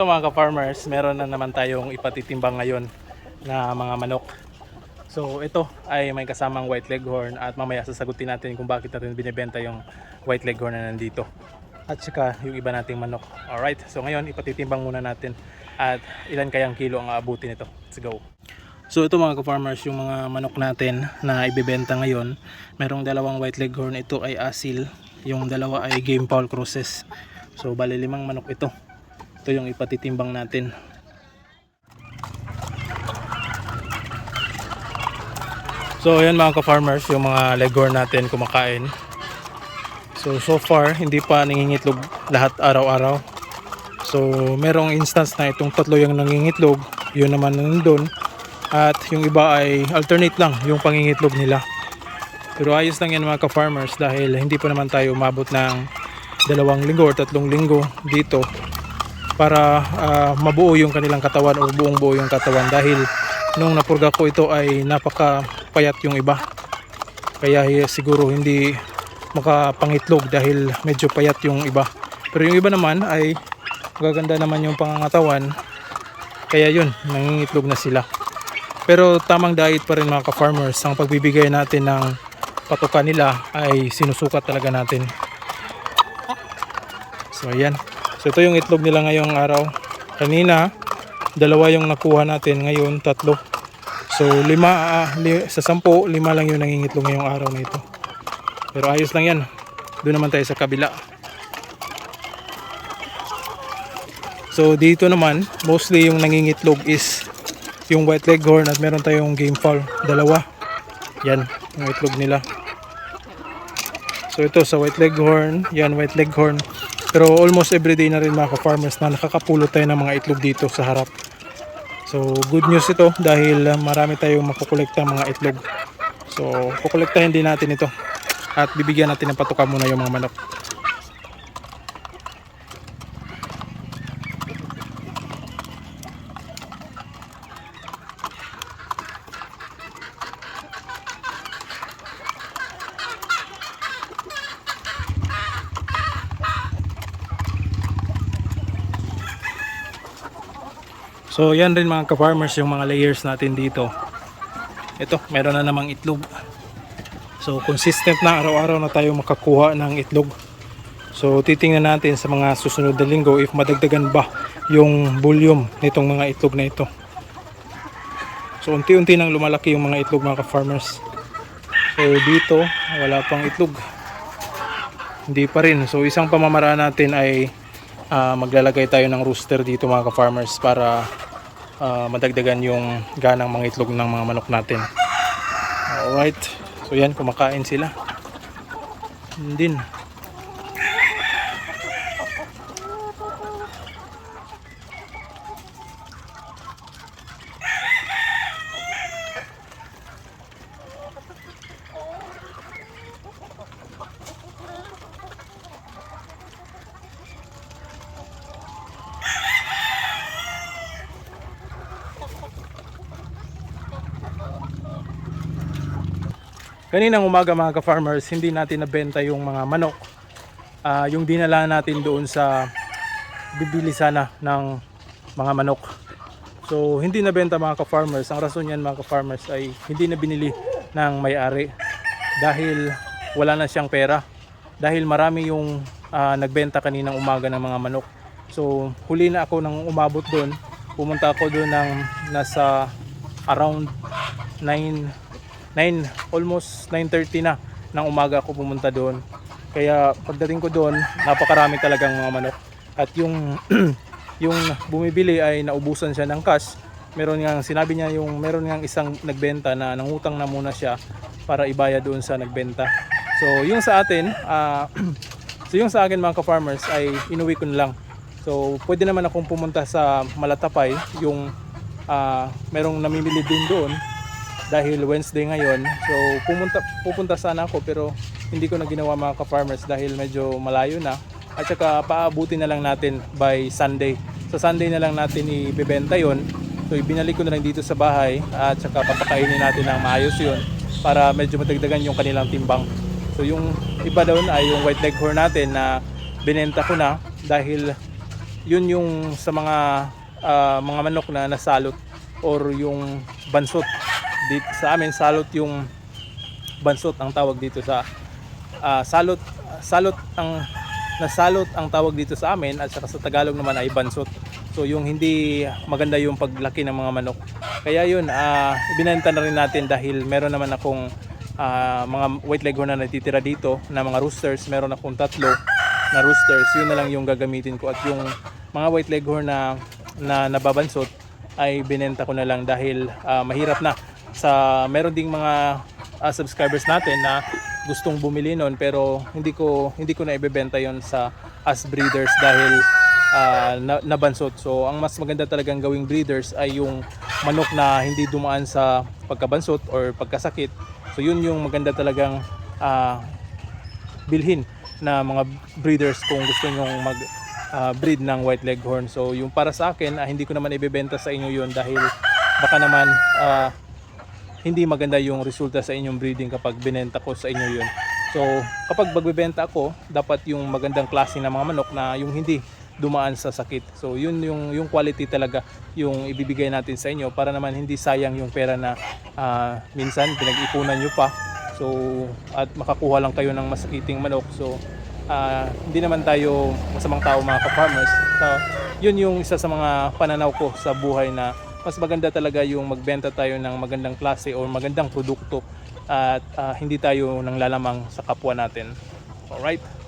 So mga ka-farmers, meron na naman tayong ipatitimbang ngayon na mga manok. So ito ay may kasamang white leghorn at mamaya sasagutin natin kung bakit natin binibenta yung white leghorn na nandito. At saka yung iba nating manok. Alright, so ngayon ipatitimbang muna natin at ilan kayang kilo ang aabutin nito. Let's go. So ito mga ka-farmers, yung mga manok natin na ibibenta ngayon, merong dalawang white leghorn, ito ay asil, yung dalawa ay game fowl crosses. So bali limang manok ito. Ito yung ipatitimbang natin. So ayan mga ka-farmers, yung mga leghorn natin kumakain. So so far hindi pa nangingitlog lahat araw-araw. So merong instance na itong tatlo yung nangingitlog, yun naman nandun. At yung iba ay alternate lang yung pangingitlog nila. Pero ayos lang yan mga ka-farmers dahil hindi pa naman tayo umabot ng dalawang linggo or tatlong linggo dito para ah, mabuo yung kanilang katawan o buong buo yung katawan dahil nung napurga ko ito ay napaka payat yung iba. Kaya eh, siguro hindi makapangitlog dahil medyo payat yung iba. Pero yung iba naman ay magaganda naman yung pangangatawan. Kaya yun nangingitlog na sila. Pero tamang diet pa rin mga ka-farmers. Ang pagbibigay natin ng patuka nila ay sinusukat talaga natin. So ayan. So ito yung itlog nila ngayong araw. Kanina, dalawa yung nakuha natin. Ngayon, tatlo. So lima, ah, li- sa sampo, lima lang yung nangingitlog ngayong araw na ito. Pero ayos lang yan. Doon naman tayo sa kabila. So dito naman, mostly yung nangingitlog is yung white leghorn at meron tayong game fowl. Dalawa. Yan, yung itlog nila. So ito sa white leghorn, yan white leghorn. Pero almost everyday na rin mga ka-farmers na nakakapulot tayo ng mga itlog dito sa harap. So good news ito dahil uh, marami tayong makukolekta mga itlog. So kukolektahin din natin ito at bibigyan natin ng patuka muna yung mga manok. So yan rin mga ka-farmers yung mga layers natin dito. Ito, meron na namang itlog. So consistent na araw-araw na tayo makakuha ng itlog. So titingnan natin sa mga susunod na linggo if madagdagan ba yung volume nitong mga itlog na ito. So unti-unti nang lumalaki yung mga itlog mga ka-farmers. So dito wala pang itlog. Hindi pa rin. So isang pamamaraan natin ay ah, maglalagay tayo ng rooster dito mga ka-farmers para ah, madagdagan yung ganang mga itlog ng mga manok natin. Alright. So yan, kumakain sila. Din. Kaninang umaga mga ka-farmers, hindi natin nabenta yung mga manok. Ah, yung dinala natin doon sa bibili sana ng mga manok. So hindi nabenta mga ka-farmers. Ang rason yan mga ka-farmers ay hindi na binili ng may-ari dahil wala na siyang pera. Dahil marami yung ah, nagbenta kaninang umaga ng mga manok. So huli na ako nang umabot doon. Pumunta ako doon ng nasa around 9 9 almost 9:30 na ng umaga ako pumunta doon. Kaya pagdating ko doon, napakarami talagang mga manok. At yung yung bumibili ay naubusan siya ng cash. Meron nga sinabi niya yung meron nga isang nagbenta na nangutang na muna siya para ibayad doon sa nagbenta. So yung sa atin, ah, so yung sa akin mga ka-farmers ay inuwi ko na lang. So pwede naman akong pumunta sa Malatapay, yung ah, merong namimili din doon dahil Wednesday ngayon. So pumunta pupunta sana ako pero hindi ko na ginawa mga ka-farmers dahil medyo malayo na. At saka paabutin na lang natin by Sunday. Sa Sunday na lang natin ibebenta yon. So ibinalik ko na lang dito sa bahay at saka papakainin natin ng maayos yon para medyo matagdagan yung kanilang timbang. So yung iba doon ay yung white leghorn natin na binenta ko na dahil yun yung sa mga ah, mga manok na nasalot or yung bansot. Dito sa amin salot yung bansot ang tawag dito sa ah, salot salot ang nasalot ang tawag dito sa amin at saka sa Tagalog naman ay bansot. So yung hindi maganda yung paglaki ng mga manok. Kaya yun, ah binenta na rin natin dahil meron naman akong ah, mga white leghorn na natitira dito na mga roosters. Meron akong tatlo na roosters. Yun na lang yung gagamitin ko at yung mga white leghorn na na nababansot ay binenta ko na lang dahil ah, mahirap na sa meron ding mga ah, subscribers natin na gustong bumili nun pero hindi ko hindi ko na ibebenta yon sa as breeders dahil ah, na, nabansot. So ang mas maganda talagang gawing breeders ay yung manok na hindi dumaan sa pagkabansot or pagkasakit. So yun yung maganda talagang ah, bilhin na mga breeders kung gusto nyong mag ah, breed ng white leghorn. So yung para sa akin, ah, hindi ko naman ibebenta sa inyo yun dahil baka naman ah, hindi maganda yung resulta sa inyong breeding kapag binenta ko sa inyo yun. So kapag magbebenta ako, dapat yung magandang klase ng mga manok na yung hindi dumaan sa sakit. So yun yung yung quality talaga yung ibibigay natin sa inyo para naman hindi sayang yung pera na ah, minsan pinag-ipunan nyo pa. So at makakuha lang kayo ng masakiting manok. So ah, hindi naman tayo masamang tao mga ka-farmers. So, yun yung isa sa mga pananaw ko sa buhay na mas maganda talaga yung magbenta tayo ng magandang klase o magandang produkto at ah, hindi tayo nang lalamang sa kapwa natin. Alright?